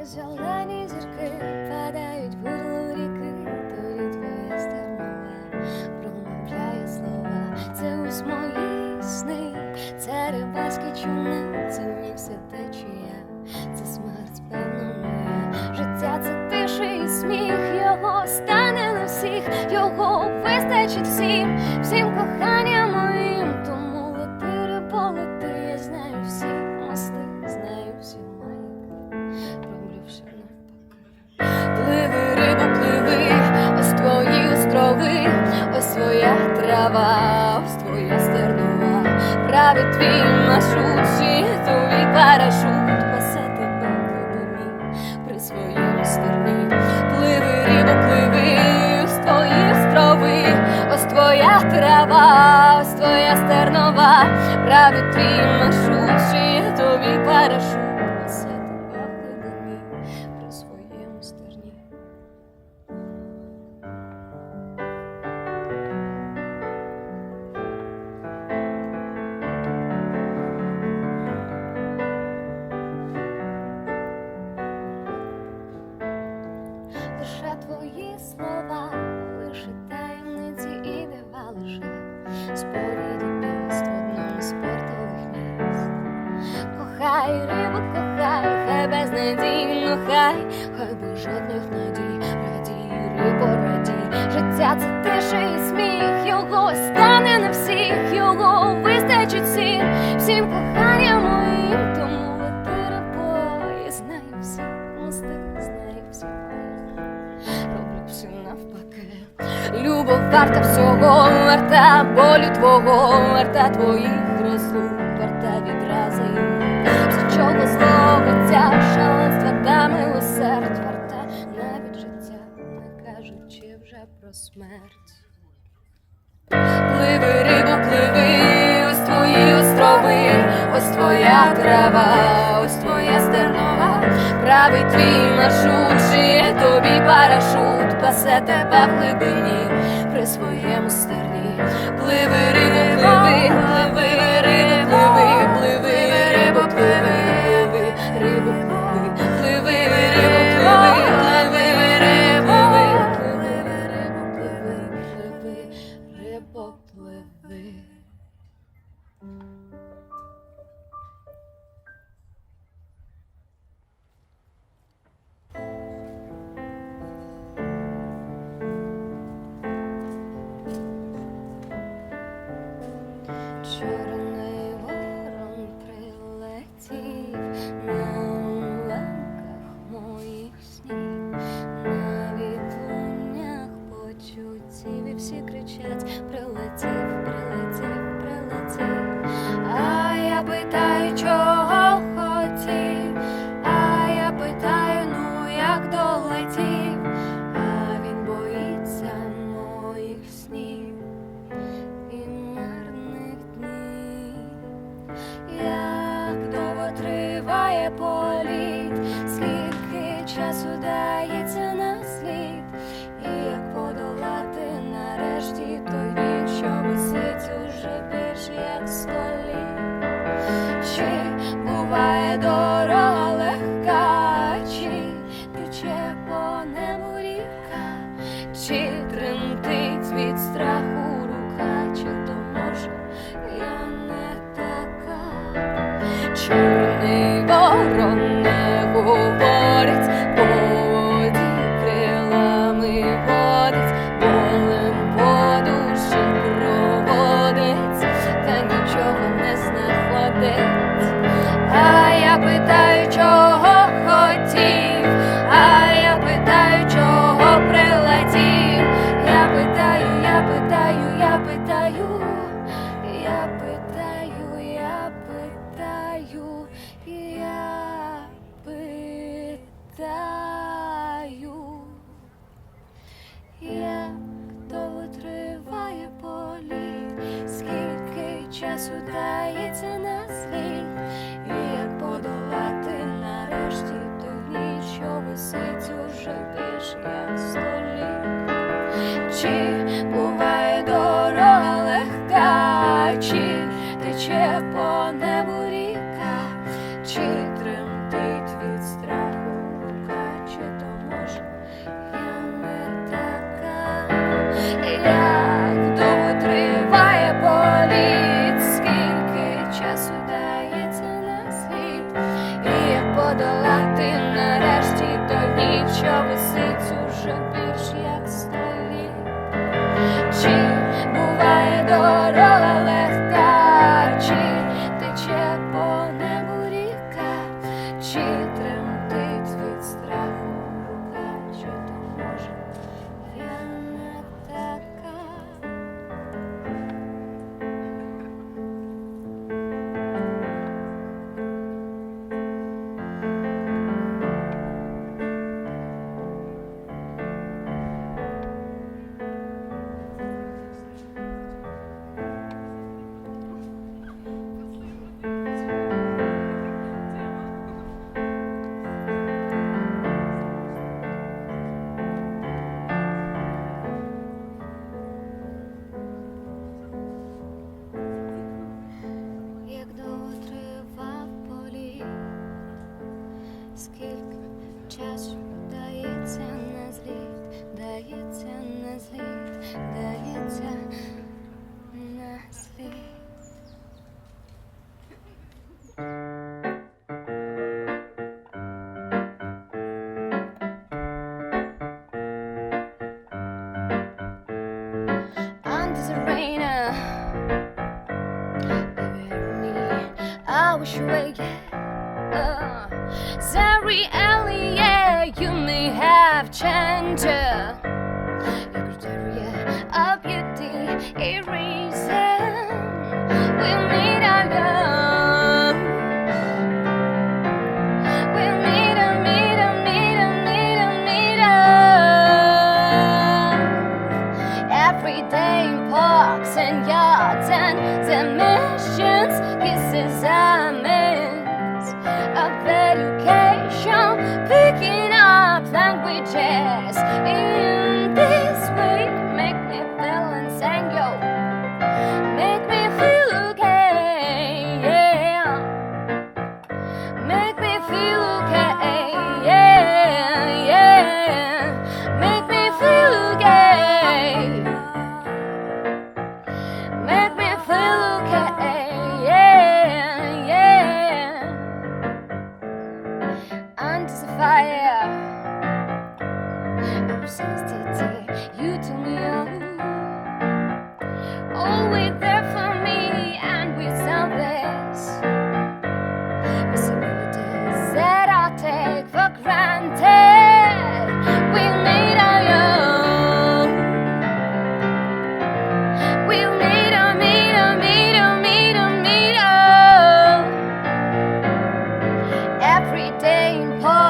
is your love. трава, твоє стернова, править твій маршрут, світовий парашут, пасе тебе глибині при своєму стерні, пливи, ріво, пливи, з твої острови, ось твоя трава, ось твоя стернова, править твій маршрут. хай би жодних надій, радій, порадій Життя це тиша і сміх, його стане на всіх, його вистачить всім, всім кохання моїм, тому лети рибою знай всі мости, знай всі Роблю всі навпаки. Любов варта всього, варта болю твого, варта твоїх розлук, варта відрази, чого зла. Мовиться шаленства та милосердь варте навіть життя, не кажучи вже про смерть. Пливи, рибу, пливи, ось твої острови, ось твоя трава, ось твоя стернова, правий твій маршрут, шиє тобі парашут, пасе тебе в глибині при своєму стерні. Пливи, рибу, пливи, пливи, рибу, пливи, пливи, рибу, пливи. shouldn't плаче по небу ріка, чи тремтить від страху рука, чи то може я не така, як довго триває політ, скільки часу дається на світ, і як подолати. скільки часу дається на зліт, дається на зліт, дається на зліт. wish you wake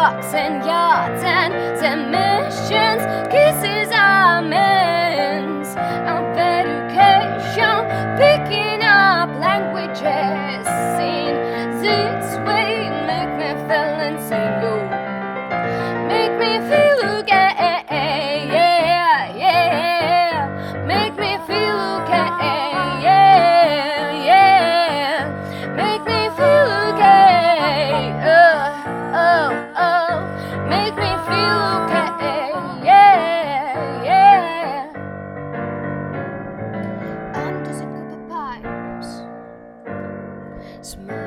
walks and yachts and submissions, kisses, amens, of education, picking up languages. Christmas.